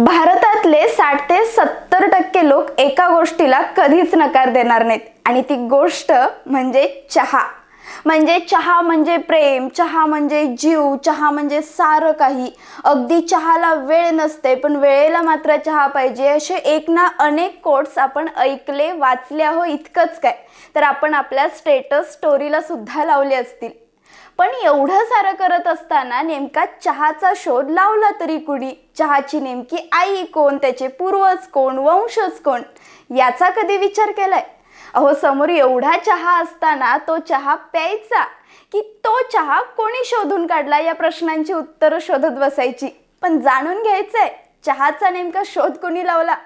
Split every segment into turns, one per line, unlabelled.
भारतातले साठ ते सत्तर टक्के लोक एका गोष्टीला कधीच नकार देणार नाहीत. आणि ती गोष्ट म्हणजे चहा. म्हणजे चहा म्हणजे प्रेम चहा म्हणजे जीव चहा म्हणजे सारं काही. अगदी चहाला वेळ नसते पण वेळेला मात्र चहा पाहिजे. असे एक ना अनेक कोट्स आपण ऐकले वाचले आहो इतकंच काय. तर आपण आपल्या स्टेटस स्टोरीला सुद्धा लावले असतील. पण एवढं सारं करत असताना नेमका चहाचा शोध लावला तरी कुणी? चहाची नेमकी आई कोण? त्याचे पूर्वज कोण? वंशज कोण? याचा कधी विचार केलाय? अहो समोर एवढा चहा असताना तो चहा प्यायचा की तो चहा कोणी शोधून काढला या प्रश्नांची उत्तरं शोधत बसायची? पण जाणून घ्यायचंय चहाचा नेमका शोध कोणी लावला?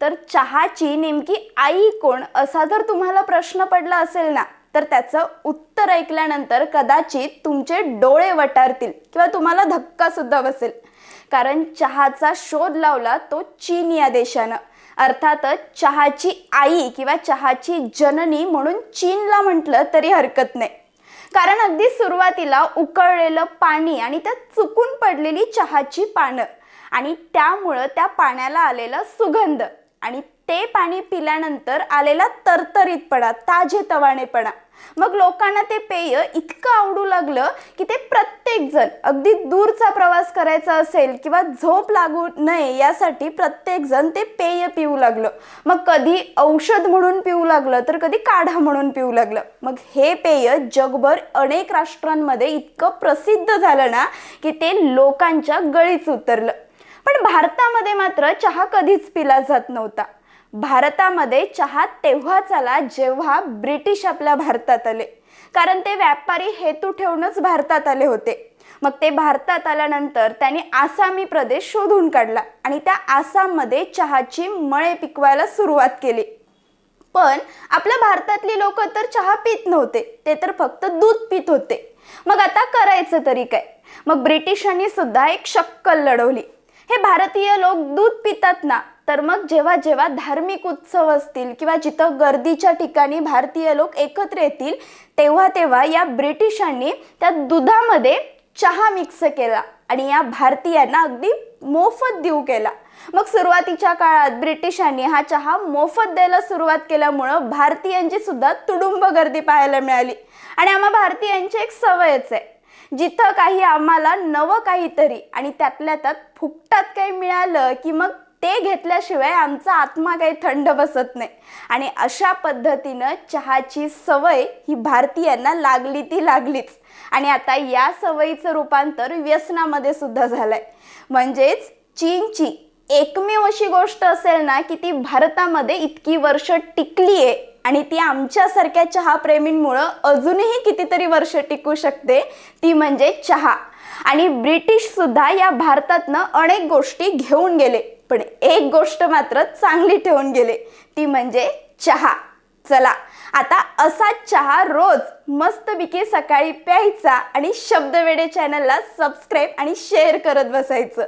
तर चहाची नेमकी आई कोण? असा जर तुम्हाला प्रश्न पडला असेल ना तर त्याचं उत्तर ऐकल्यानंतर कदाचित तुमचे डोळे वटारतील किंवा तुम्हाला धक्का सुद्धा बसेल. कारण चहाचा शोध लावला तो चीन या देशानं. अर्थातच चहाची आई किंवा चहाची जननी म्हणून चीनला म्हटलं तरी हरकत नाही. कारण अगदी सुरुवातीला उकळलेलं पाणी आणि त्यात चुकून पडलेली चहाची पानं आणि त्यामुळं त्या पाण्याला आलेला सुगंध आणि ते पाणी पिल्यानंतर आलेला तरतरीतपणा ताजेतवाणेपणा. मग लोकांना ते पेय इतकं आवडू लागलं की ते प्रत्येकजण अगदी दूरचा प्रवास करायचा असेल किंवा झोप लागू नये यासाठी प्रत्येकजण ते पेय पिऊ लागलं. मग कधी औषध म्हणून पिऊ लागलं तर कधी काढा म्हणून पिऊ लागलं. मग हे पेय जगभर अनेक राष्ट्रांमध्ये इतकं प्रसिद्ध झालं ना की ते लोकांच्या गळीच उतरलं. पण भारतामध्ये मात्र चहा कधीच पिला जात नव्हता. भारतामध्ये चहा तेव्हाच आला जेव्हा ब्रिटिश आपल्या भारतात आले. कारण ते व्यापारी हेतू ठेवूनच भारतात आले होते. मग ते भारतात आल्यानंतर त्यांनी आसामी प्रदेश शोधून काढला आणि त्या आसाममध्ये चहाची मळे पिकवायला सुरुवात केली. पण आपल्या भारतातली लोक तर चहा पित नव्हते ते तर फक्त दूध पित होते. मग आता करायचं तरी काय? मग ब्रिटिशांनी सुद्धा एक शक्कल लढवली. हे भारतीय लोक दूध पितात ना तर मग जेव्हा जेव्हा धार्मिक उत्सव असतील किंवा जिथं गर्दीच्या ठिकाणी भारतीय लोक एकत्र येतील तेव्हा तेव्हा या ब्रिटिशांनी त्या दुधामध्ये चहा मिक्स केला आणि या भारतीयांना अगदी मोफत देऊ केला. मग सुरुवातीच्या काळात ब्रिटिशांनी हा चहा मोफत द्यायला सुरुवात केल्यामुळं भारतीयांची सुद्धा तुडुंब गर्दी पाहायला मिळाली. आणि आम्हा भारतीयांची एक सवयच आहे. जिथं काही आम्हाला नवं काहीतरी आणि त्यातल्या त्यात फुकटात काही मिळालं की मग ते घेतल्याशिवाय आमचा आत्मा काही थंड बसत नाही. आणि अशा पद्धतीनं चहाची सवय ही भारतीयांना लागली ती लागलीच. आणि आता या सवयीचं रूपांतर व्यसनामध्ये सुद्धा झालंय. म्हणजेच चीनची एकमेव अशी गोष्ट असेल ना की ती भारतामध्ये इतकी वर्ष टिकली आहे आणि ती आमच्यासारख्या चहाप्रेमींमुळं अजूनही कितीतरी वर्ष टिकू शकते ती म्हणजे चहा. आणि ब्रिटिश सुद्धा या भारतातनं अनेक गोष्टी घेऊन गेले. पण एक गोष्ट मात्र चांगली ठेवून गेले. ती म्हणजे चहा. चला आता असा चहा रोज मस्तपैकी सकाळी प्यायचा आणि शब्दवेडे चॅनलला सबस्क्राईब आणि शेअर करत बसायचं.